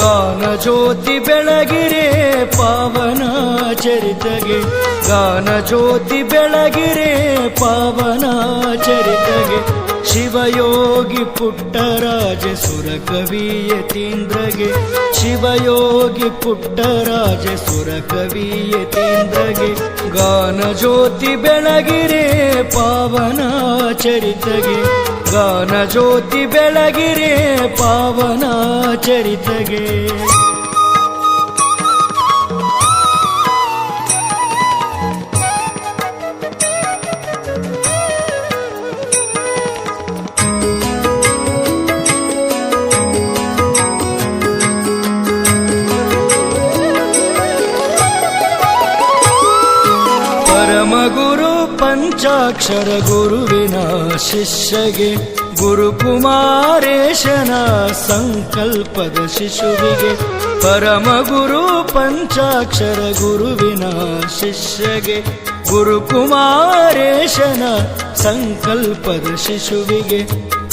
ಗಾನ ಜ್ಯೋತಿ ಬೆಳಗಿರೆ ಪಾವನ ಚರಿತಗೆ. ಗಾನ ಜ್ಯೋತಿ ಬೆಳಗಿರೆ ಪಾವನ ಚರಿತಗೆ. ಶಿವಯೋಗಿ ಪುಟ್ಟರಾಜ ಸುರ ಕವಿಯತೀಂದ್ರಗೆ ಶಿವಯೋಗಿ ಪುಟ್ಟರಾಜ ಸುರ ಕವಿಯತೀಂದ್ರಗೆ ಗಾನ ಜ್ಯೋತಿ ಬೆಳಗಿರೆ ಪಾವನ ಚರಿತಗೆ. ಗಾನ ಜ್ಯೋತಿ ಬೆಳಗಿರೆ ಪಾವನ ಚರಿತಗೆ ಪರಮಗುರು ಪಂಚಾಕ್ಷರ ಗುರುವಿನ ಶಿಷ್ಯಗೆ ಗುರುಕುಮಾರೇಶನ ಸಂಕಲ್ಪದ ಶಿಶುವಿಗೆ ಪರಮಗುರು ಪಂಚಾಕ್ಷರ ಗುರುವಿನ ಶಿಷ್ಯಗೆ ಗುರುಕುಮಾರೇಶನ ಸಂಕಲ್ಪದ ಶಿಶುವಿಗೆ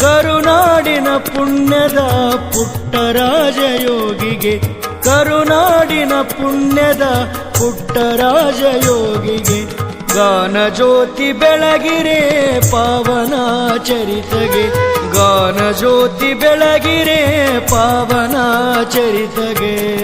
ಕರುನಾಡಿನ ಪುಣ್ಯದ ಪುಟ್ಟರಾಜಯೋಗಿಗೆ ಕರುನಾಡಿನ ಪುಣ್ಯದ ಪುಟ್ಟರಾಜಯೋಗಿಗೆ ಗಾನ ಜ್ಯೋತಿ ಬೆಳಗಿರೆ ಪಾವನ ಚರಿತಗೆ. ಗಾನ ಜ್ಯೋತಿ ಬೆಳಗಿರೆ ಪಾವನ ಚರಿತಗೆ.